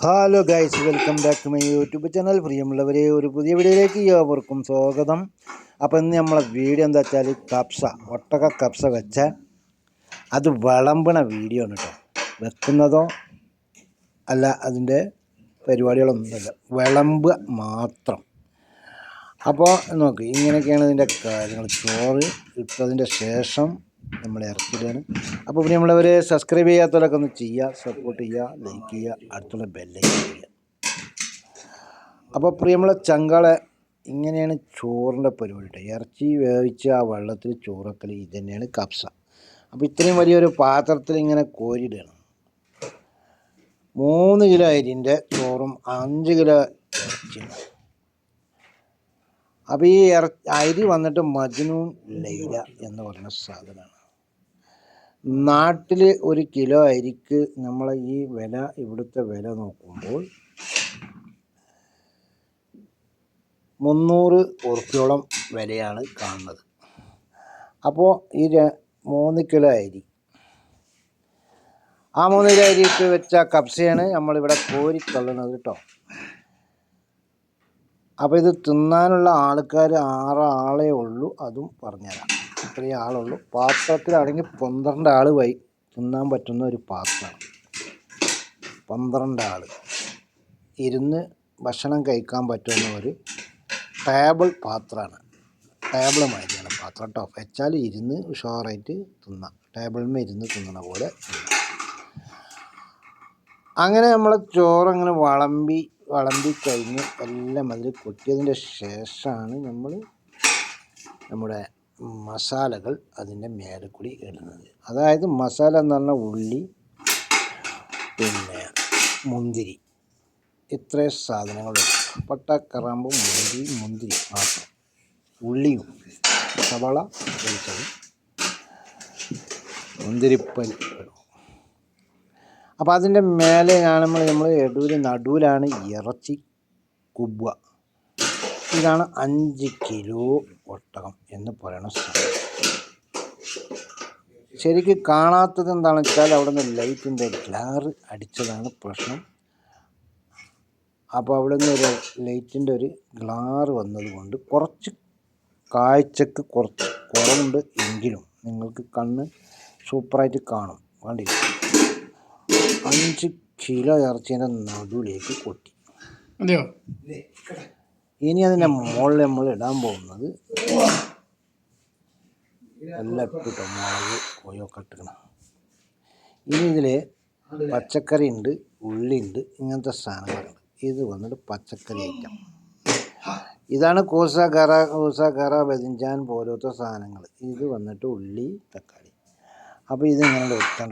Hello guys welcome back to my YouTube channel പ്രിയമുള്ളവരെ ഒരു പുതിയ വീഡിയോയിലേക്ക് ഏവർക്കും സ്വാഗതം. അപ്പോൾ ഇന്ന് നമ്മളെ വീഡിയോ എന്താ വെച്ചാൽ കപ്സ ഒട്ടക കപ്സ വെച്ച അത് വിളമ്പണ വീഡിയോ ആണ് കേട്ടോ. വെക്കുന്നതോ അല്ല അതിന്റെ പരിപാടികളൊന്നുമില്ല. വിളമ്പ് മാത്രം. അപ്പോൾ നോക്ക് ഇങ്ങനെയൊക്കെയാണ് ഇതിന്റെ കാര്യങ്ങൾ. ചോറ് ഇട്ടതിന്റെ ശേഷം നമ്മൾ ഇറക്കിയിട്ടാണ് അപ്പോൾ പിന്നെ നമ്മളവർ സബ്സ്ക്രൈബ് ചെയ്യാത്തവരൊക്കെ ഒന്ന് ചെയ്യുക സപ്പോർട്ട് ചെയ്യുക ലൈക്ക് ചെയ്യുക അടുത്തുള്ള ബെല്ലൈക്ക് ചെയ്യുക അപ്പോൾ പ്രിയമുള്ള ചങ്കളെ ഇങ്ങനെയാണ് ചോറിന്റെ പരിപാടി. ഇറച്ചി വേവിച്ച് ആ വെള്ളത്തിൽ ചോറക്കൽ ഇത് തന്നെയാണ് കപ്സ അപ്പോൾ ഇത്രയും വലിയൊരു പാത്രത്തിൽ ഇങ്ങനെ കോരിയിടണം മൂന്ന് കിലോ അരിന്റെ ചോറും അഞ്ച് കിലോ ഇറച്ചിയും അപ്പോൾ ഈ ഇറ അരി വന്നിട്ട് മജ്നൂൻ ലൈല എന്ന് പറഞ്ഞ സാധനമാണ്. നാട്ടിൽ ഒരു കിലോ അരിക്ക് നമ്മൾ ഈ വില ഇവിടുത്തെ വില നോക്കുമ്പോൾ മുന്നൂറ് ഉറുപ്പ്യോളം വിലയാണ് കാണുന്നത്. അപ്പോൾ ഈ മൂന്ന് കിലോ അരി. ആ മൂന്ന് കിലോ അരിക്ക് വെച്ച കപ്സയാണ് നമ്മളിവിടെ കോരി തള്ളുന്നത് കേട്ടോ. അപ്പോൾ ഇത് തിന്നാനുള്ള ആൾക്കാർ ആറ് ആളേ ഉള്ളൂ അതും പറഞ്ഞുതരാം. ഇത്രയും ആളുള്ളൂ. പാത്രത്തിലാണെങ്കിൽ പന്ത്രണ്ട് ആൾ വൈ തിന്നാൻ പറ്റുന്ന ഒരു പാത്രമാണ് പന്ത്രണ്ട് ആൾ ഇരുന്ന് ഭക്ഷണം കഴിക്കാൻ പറ്റുന്ന ഒരു ടേബിൾ പാത്രമാണ്. ടേബിൾ മാതിരിയാണ് പാത്രം കേട്ടോ വെച്ചാൽ ഇരുന്ന് ഉഷാറായിട്ട് തിന്നാം. ടേബിളിന്മേൽ ഇരുന്ന് തിന്നണ പോലെ അങ്ങനെ നമ്മൾ ചോറങ്ങനെ വളമ്പി വളമ്പി കഴിഞ്ഞ് എല്ലാം അതിൽ കൊട്ടിയതിന്റെ ശേഷമാണ് നമ്മൾ നമ്മുടെ മസാലകൾ അതിന്റെ മേലെ കൂടി ഇടുന്നത്. അതായത് മസാല എന്ന് പറഞ്ഞാൽ ഉള്ളി പിന്നെ മുന്തിരി. ഇത്രയും സാധനങ്ങളുണ്ട് പട്ട കറാമ്പ് മുന്തിരി മുന്തിരി മാത്രം. ഉള്ളിയും സവാള പൊരിച്ചത് മുന്തിരിപ്പനി അപ്പോൾ അതിന്റെ മേലെ നമ്മൾ നമ്മൾ എടൂര് നടുവിലാണ് ഇറച്ചി കുബ്വ ഇതാണ് അഞ്ച് കിലോ ഒട്ടകം എന്ന് പറയുന്ന സ്ഥലം. ശരിക്കും കാണാത്തത് എന്താണെന്ന് വെച്ചാൽ അവിടെ നിന്ന് ലൈറ്റിന്റെ ഗ്ലാറ് അടിച്ചതാണ് പ്രശ്നം. അപ്പോൾ അവിടെ നിന്ന് ഒരു ലൈറ്റിന്റെ ഒരു ഗ്ലാർ വന്നതുകൊണ്ട് കുറച്ച് കാഴ്ചക്ക് കുറച്ച് കുറവുണ്ട് എങ്കിലും നിങ്ങൾക്ക് കണ്ണ് സൂപ്പറായിട്ട് കാണും. കണ്ടില്ല? അഞ്ച് കിലോ ഇറച്ചീന്റെ നടുവിലേക്ക് കൊട്ടി. അതെയോ? ഇനി അതിന്റെ മുകളിൽ നമ്മൾ ഇടാൻ പോകുന്നത് എല്ലാം ഇട്ടിട്ടോ മുളക് കോയൊക്കെ ഇട്ടിക്കണം ഇനി ഇതിൽ പച്ചക്കറി ഉണ്ട് ഉള്ളി ഉണ്ട് ഇങ്ങനത്തെ സാധനങ്ങളുണ്ട്. ഇത് വന്നിട്ട് പച്ചക്കറി ഐറ്റം. ഇതാണ് കൂസ കറ കൂസ കറ ബദിഞ്ചാൻ പോലത്തെ സാധനങ്ങൾ. ഇത് വന്നിട്ട് ഉള്ളി തക്കാളി. അപ്പോൾ ഇതിങ്ങനെ വെച്ചാണ്ട്